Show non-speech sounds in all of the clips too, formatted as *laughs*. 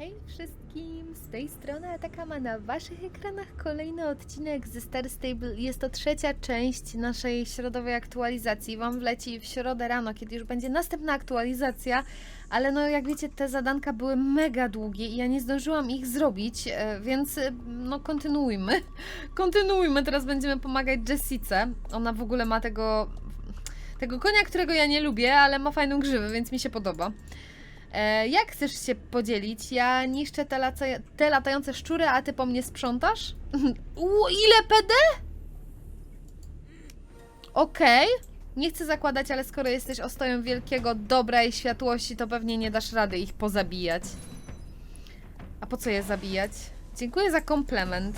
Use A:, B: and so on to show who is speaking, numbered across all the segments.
A: Hej wszystkim, z tej strony Atakama na waszych ekranach kolejny odcinek ze Star Stable. Jest to trzecia część naszej środowej aktualizacji. Wam wleci w środę rano, kiedy już będzie następna aktualizacja, ale no jak wiecie te zadanka były mega długie i ja nie zdążyłam ich zrobić, e, więc e, no kontynuujmy. *laughs* Kontynuujmy, teraz będziemy pomagać Jessice. Ona w ogóle ma tego tego konia, którego ja nie lubię, ale ma fajną grzywę, więc mi się podoba. E, jak chcesz się podzielić? Ja niszczę te, laca te latające szczury, a ty po mnie sprzątasz? *laughs* U, ile PD? Okej. Nie chcę zakładać, ale skoro jesteś ostoją wielkiego dobra i światłości, to pewnie nie dasz rady ich pozabijać. A po co je zabijać? Dziękuję za komplement.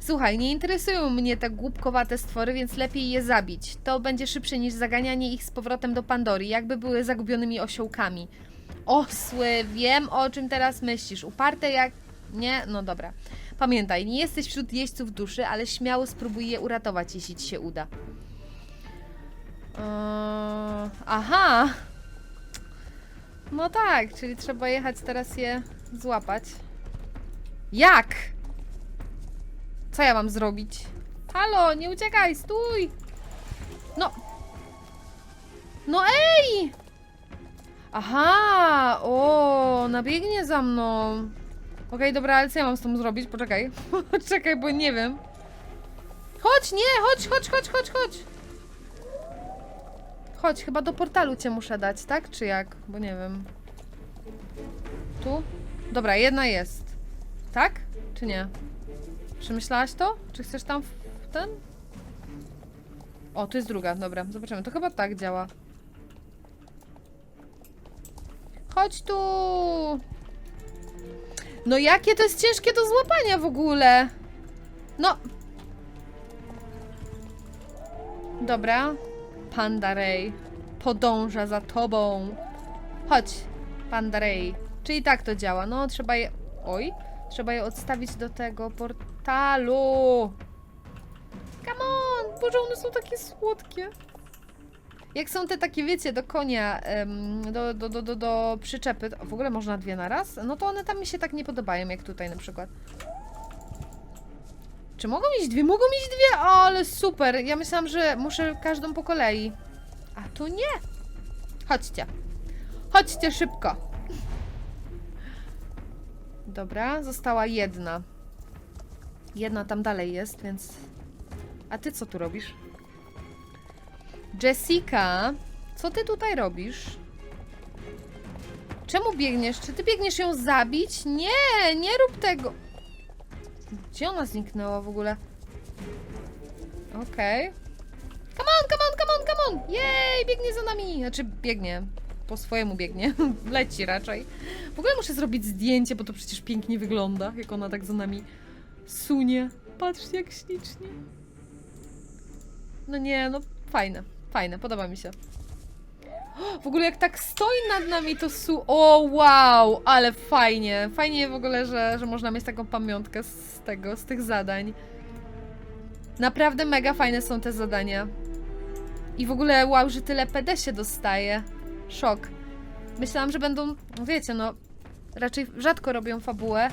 A: Słuchaj, nie interesują mnie te głupkowate stwory, więc lepiej je zabić. To będzie szybsze niż zaganianie ich z powrotem do Pandory, jakby były zagubionymi osiołkami. Osły, wiem o czym teraz myślisz. Uparte jak. Nie? No dobra. Pamiętaj, nie jesteś wśród jeźdźców duszy, ale śmiało spróbuj je uratować, jeśli ci się uda. Eee, aha! No tak, czyli trzeba jechać teraz je złapać. Jak? Co ja mam zrobić? Halo, nie uciekaj, stój! No. No ej! Aha! O, nabiegnie za mną. Okej, dobra, ale co ja mam z tym zrobić? Poczekaj. *laughs* Czekaj, bo nie wiem. Chodź, nie, chodź, chodź, chodź, chodź, chodź. Chodź, chyba do portalu cię muszę dać, tak? Czy jak? Bo nie wiem. Tu? Dobra, jedna jest. Tak? Czy nie? Przemyślałaś to? Czy chcesz tam w ten? O, tu jest druga, dobra, zobaczymy. To chyba tak działa. Chodź tu! No jakie to jest ciężkie do złapania w ogóle? No. Dobra. Panda Ray podąża za tobą. Chodź, Panda Ray. Czyli tak to działa. No, trzeba je... Oj. Trzeba je odstawić do tego portalu. Come on! Boże, one są takie słodkie. Jak są te takie, wiecie, do konia, do, do, do, do, do przyczepy, w ogóle można dwie na raz, no to one tam mi się tak nie podobają, jak tutaj na przykład. Czy mogą mieć dwie? Mogą mieć dwie! O, ale super! Ja myślałam, że muszę każdą po kolei. A tu nie! Chodźcie. Chodźcie szybko. Dobra, została jedna. Jedna tam dalej jest, więc... A ty co tu robisz? Jessica, co ty tutaj robisz? Czemu biegniesz? Czy ty biegniesz ją zabić? Nie, nie rób tego. Gdzie ona zniknęła w ogóle? Okej. Come on, come on, come on, come on! Jej, biegnie za nami. Znaczy, biegnie. Po swojemu biegnie. *laughs* Leci raczej. W ogóle muszę zrobić zdjęcie, bo to przecież pięknie wygląda, jak ona tak za nami sunie. Patrzcie, jak ślicznie. No nie, no fajne, fajne, podoba mi się. W ogóle jak tak stoi nad nami, to su... O, wow, ale fajnie. Fajnie w ogóle, że, że można mieć taką pamiątkę z tego, z tych zadań. Naprawdę mega fajne są te zadania. I w ogóle wow, że tyle PD się dostaje. Szok. Myślałam, że będą, wiecie, no raczej rzadko robią fabułę.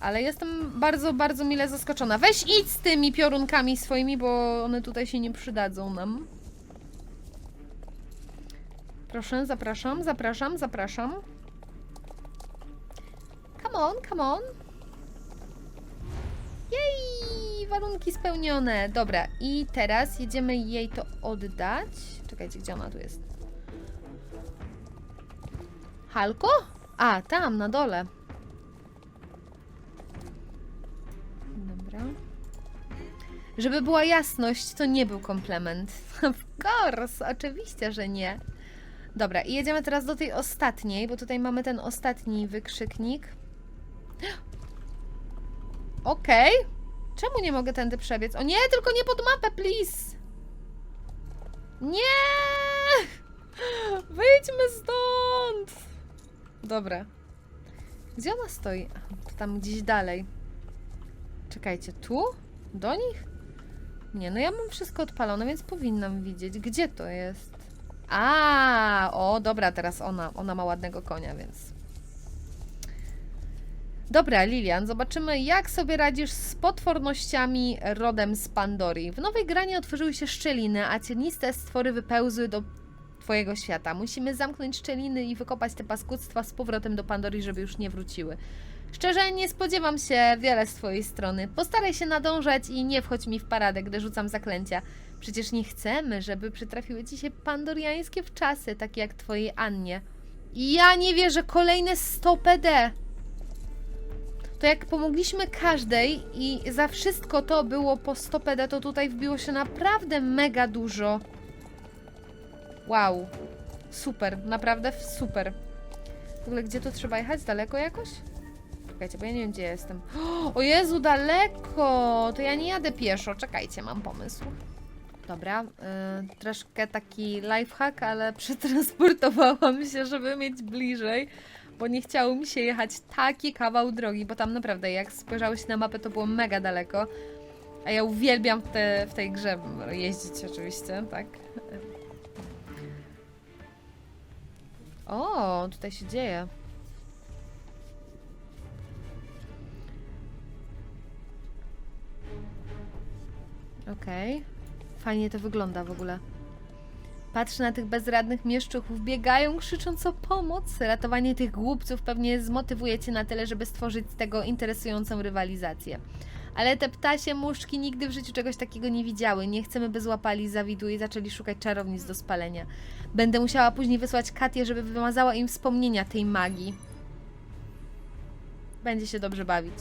A: Ale jestem bardzo, bardzo mile zaskoczona. Weź idź z tymi piorunkami swoimi, bo one tutaj się nie przydadzą nam. Proszę, zapraszam, zapraszam, zapraszam. Come on, come on. Jej, warunki spełnione. Dobra, i teraz jedziemy jej to oddać. Czekajcie, gdzie ona tu jest? Halko? A, tam, na dole. Dobra. Żeby była jasność, to nie był komplement. *laughs* Of course, oczywiście, że nie. Dobra, i jedziemy teraz do tej ostatniej, bo tutaj mamy ten ostatni wykrzyknik. *gasps* Okej. Czemu nie mogę tędy przebiec? O nie, tylko nie pod mapę, please! Nie! *laughs* Wyjdźmy stąd! Dobra. Gdzie ona stoi? Tam gdzieś dalej. Czekajcie, tu? Do nich? Nie, no ja mam wszystko odpalone, więc powinnam widzieć, gdzie to jest. A, o, dobra, teraz ona, ona ma ładnego konia, więc. Dobra, Lilian, zobaczymy, jak sobie radzisz z potwornościami rodem z Pandorii. W nowej granie otworzyły się szczeliny, a cieniste stwory wypełzły do twojego świata. Musimy zamknąć szczeliny i wykopać te paskudztwa z powrotem do Pandorii, żeby już nie wróciły. Szczerze, nie spodziewam się wiele z twojej strony. Postaraj się nadążać i nie wchodź mi w paradę, gdy rzucam zaklęcia. Przecież nie chcemy, żeby przytrafiły ci się pandoriańskie wczasy, takie jak twojej Annie. Ja nie wierzę, kolejne 100 PD. To jak pomogliśmy każdej i za wszystko to było po 100 PD, to tutaj wbiło się naprawdę mega dużo. Wow. Super, naprawdę super. W ogóle gdzie tu trzeba jechać? Daleko jakoś? Czekajcie, bo ja nie wiem gdzie ja jestem. *gasps* O Jezu, daleko! To ja nie jadę pieszo. Czekajcie, mam pomysł. Dobra, y, troszkę taki lifehack, ale *laughs* przetransportowałam się, żeby mieć bliżej, bo nie chciało mi się jechać taki kawał drogi, bo tam naprawdę, jak spojrzałeś na mapę, to było mega daleko. A ja uwielbiam te, w tej grze jeździć oczywiście, tak? O, tutaj się dzieje. Okej. Fajnie to wygląda w ogóle. Patrz na tych bezradnych mieszczuchów. Biegają, krzycząc o pomoc. Ratowanie tych głupców pewnie zmotywuje cię na tyle, żeby stworzyć z tego interesującą rywalizację. Ale te ptasie muszki nigdy w życiu czegoś takiego nie widziały. Nie chcemy, by złapali zawidu i zaczęli szukać czarownic do spalenia. Będę musiała później wysłać Katię, żeby wymazała im wspomnienia tej magii. Będzie się dobrze bawić.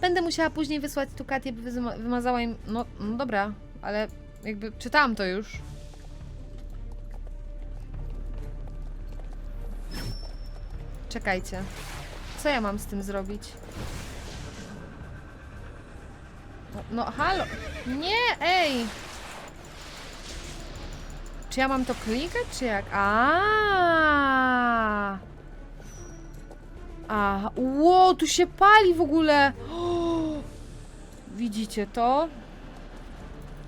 A: Będę musiała później wysłać tu Katię, by wymazała im... No, no dobra, ale jakby czytałam to już. Czekajcie. Co ja mam z tym zrobić? No, no halo. Nie, ej! Czy ja mam to klikać, czy jak? A. A, ło, tu się pali w ogóle. Widzicie to?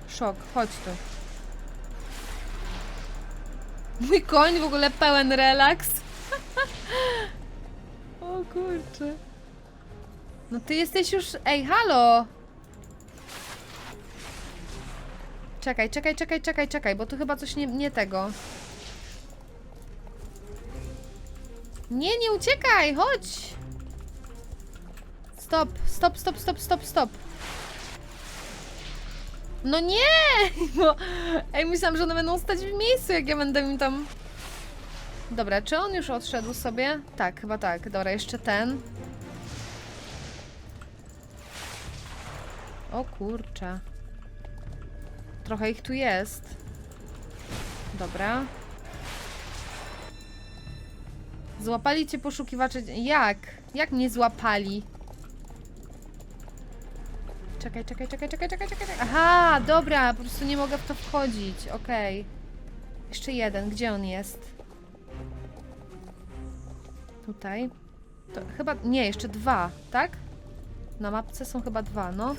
A: Szok, chodź tu. Mój koń w ogóle pełen relaks. *laughs* o kurczę. No ty jesteś już... Ej, halo! Czekaj, czekaj, czekaj, czekaj, czekaj, bo tu chyba coś nie, nie tego. Nie, nie uciekaj, chodź! Stop, stop, stop, stop, stop, stop. No nie! *laughs* Bo, ej, myślałam, że one będą stać w miejscu, jak ja będę im tam... Dobra, czy on już odszedł sobie? Tak, chyba tak. Dobra, jeszcze ten. O kurczę. Trochę ich tu jest. Dobra. Złapali cię poszukiwacze. Jak? Jak mnie złapali? Czekaj, czekaj, czekaj, czekaj, czekaj, czekaj. Aha, dobra, po prostu nie mogę w to wchodzić. Okej. Jeszcze jeden. Gdzie on jest? Tutaj. To chyba. Nie, jeszcze dwa, tak? Na mapce są chyba dwa, no.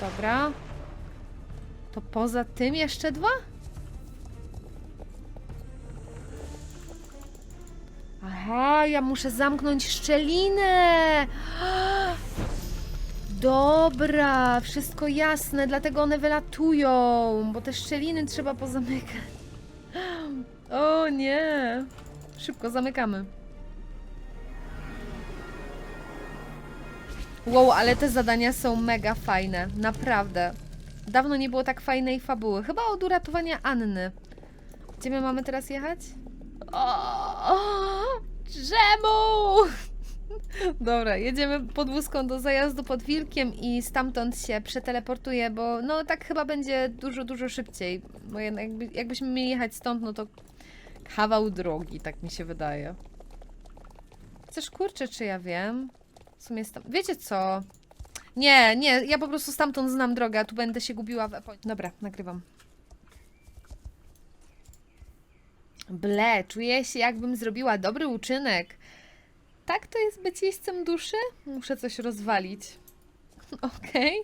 A: Dobra. To poza tym jeszcze dwa? Aha, ja muszę zamknąć szczelinę. *gasps* Dobra, wszystko jasne, dlatego one wylatują, bo te szczeliny trzeba pozamykać. *gasps* O nie. Szybko zamykamy. Wow, ale te zadania są mega fajne, naprawdę. Dawno nie było tak fajnej fabuły. Chyba od uratowania Anny. Gdzie my mamy teraz jechać? O, czemu? Dobra, jedziemy podwózką do zajazdu pod Wilkiem i stamtąd się przeteleportuję, bo no tak chyba będzie dużo, dużo szybciej. Bo jakby, jakbyśmy mieli jechać stąd, no to kawał drogi, tak mi się wydaje. Chcesz kurczę, czy ja wiem? W sumie stam... Wiecie co? Nie, nie, ja po prostu stamtąd znam drogę, a tu będę się gubiła w. Dobra, nagrywam. Ble, czuję się jakbym zrobiła dobry uczynek. Tak to jest być jeźdźcem duszy? Muszę coś rozwalić. *laughs* Okej.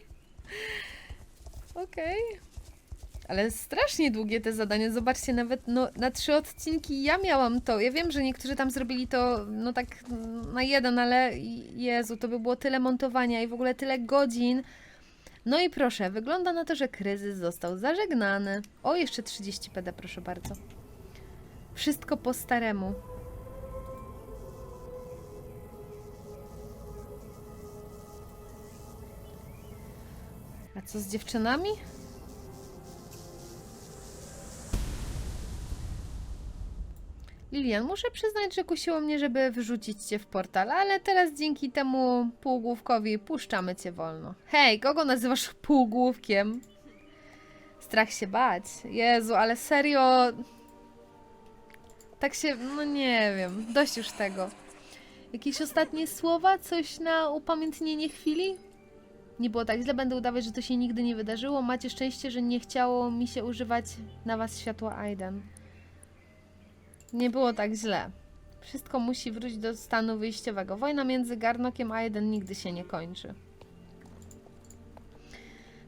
A: Okej. Ale strasznie długie te zadania. Zobaczcie, nawet no, na trzy odcinki ja miałam to. Ja wiem, że niektórzy tam zrobili to no tak na jeden, ale Jezu, to by było tyle montowania i w ogóle tyle godzin. No i proszę, wygląda na to, że kryzys został zażegnany. O, jeszcze 30 PD, proszę bardzo. Wszystko po staremu. Co z dziewczynami? Lilian, muszę przyznać, że kusiło mnie, żeby wyrzucić cię w portal, ale teraz dzięki temu półgłówkowi puszczamy cię wolno. Hej, kogo nazywasz półgłówkiem? Strach się bać. Jezu, ale serio. Tak się. No nie wiem. Dość już tego. Jakieś ostatnie słowa? Coś na upamiętnienie chwili? Nie było tak źle, będę udawać, że to się nigdy nie wydarzyło. Macie szczęście, że nie chciało mi się używać na was światła Aiden. Nie było tak źle. Wszystko musi wrócić do stanu wyjściowego. Wojna między Garnokiem a Aiden nigdy się nie kończy.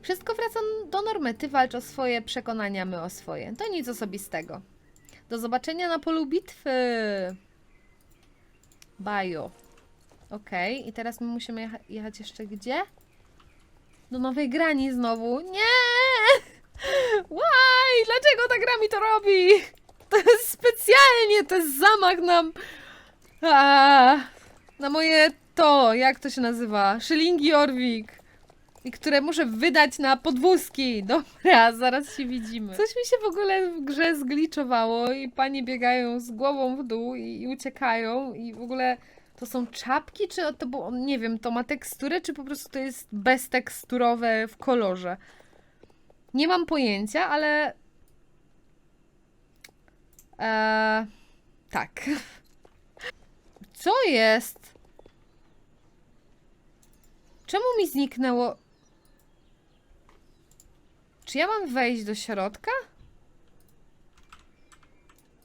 A: Wszystko wraca do normy. Ty walcz o swoje przekonania, my o swoje. To nic osobistego. Do zobaczenia na polu bitwy. Baju. Okej, i teraz my musimy jecha jechać jeszcze gdzie? Do Nowej Grani znowu. Nie! *laughs* Why? Dlaczego ta gra mi to robi? *laughs* To jest specjalnie, to jest zamach na... A, na moje to, jak to się nazywa? Szylingi Orwik. I które muszę wydać na podwózki. *laughs* Dobra, zaraz się widzimy. Coś mi się w ogóle w grze zgliczowało i panie biegają z głową w dół i, i uciekają i w ogóle to są czapki, czy to było, nie wiem, to ma teksturę, czy po prostu to jest bezteksturowe w kolorze. Nie mam pojęcia, ale Eee, tak. Co jest? Czemu mi zniknęło? Czy ja mam wejść do środka?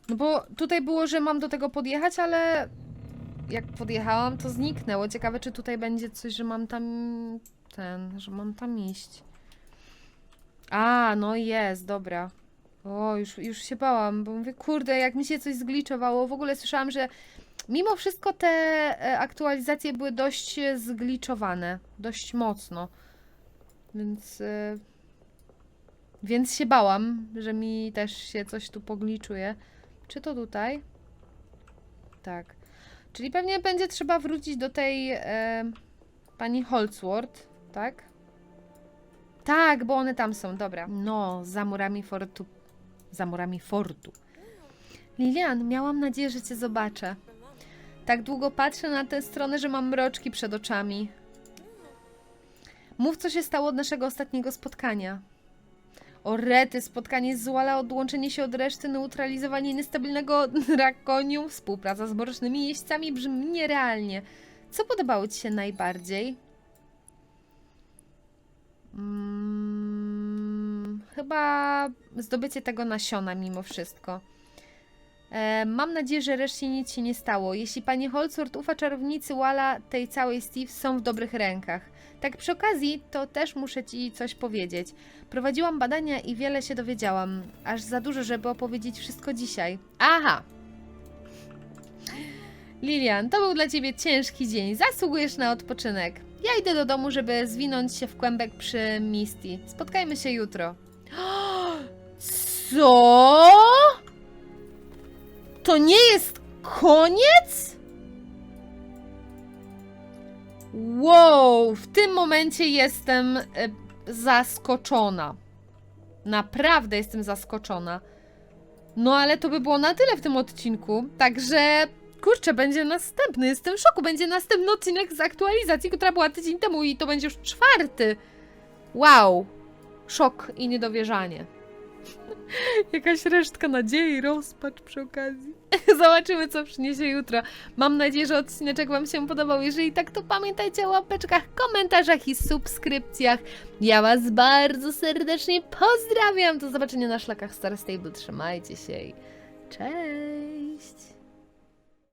A: No bo tutaj było, że mam do tego podjechać, ale jak podjechałam, to zniknęło. Ciekawe, czy tutaj będzie coś, że mam tam ten, że mam tam iść. A, no jest, dobra. O, już, już się bałam, bo mówię, kurde, jak mi się coś zgliczowało. W ogóle słyszałam, że mimo wszystko te e, aktualizacje były dość e, zgliczowane, dość mocno. Więc. e, Więc się bałam, że mi też się coś tu pogliczuje. Czy to tutaj? Tak. Czyli pewnie będzie trzeba wrócić do tej e, pani Holzworth, tak? Tak, bo one tam są, dobra. No, za murami fortu za murami fortu. Lilian, miałam nadzieję, że cię zobaczę. Tak długo patrzę na tę stronę, że mam mroczki przed oczami. Mów, co się stało od naszego ostatniego spotkania. O rety, spotkanie z Zuala, odłączenie się od reszty, neutralizowanie niestabilnego *laughs* drakonium, współpraca z mrocznymi jeźdźcami brzmi nierealnie. Co podobało Ci się najbardziej? Mm, chyba zdobycie tego nasiona mimo wszystko. E, mam nadzieję, że reszcie nic się nie stało. Jeśli pani Holzwort ufa czarownicy Walla, tej całej Steve są w dobrych rękach. Tak przy okazji, to też muszę ci coś powiedzieć. Prowadziłam badania i wiele się dowiedziałam. Aż za dużo, żeby opowiedzieć wszystko dzisiaj. Aha! Lilian, to był dla ciebie ciężki dzień. Zasługujesz na odpoczynek. Ja idę do domu, żeby zwinąć się w kłębek przy Misty. Spotkajmy się jutro. *gasps* Co? To nie jest koniec? Wow, w tym momencie jestem e, zaskoczona. Naprawdę jestem zaskoczona. No ale to by było na tyle w tym odcinku. Także kurczę, będzie następny. Jestem w szoku. Będzie następny odcinek z aktualizacji, która była tydzień temu i to będzie już czwarty. Wow. Szok i niedowierzanie. *laughs* Jakaś resztka nadziei, rozpacz przy okazji. *laughs* Zobaczymy, co przyniesie jutro. Mam nadzieję, że odcineczek Wam się podobał. Jeżeli tak, to pamiętajcie o łapeczkach, komentarzach i subskrypcjach. Ja Was bardzo serdecznie pozdrawiam. Do zobaczenia na szlakach Star Stable. Trzymajcie się i cześć!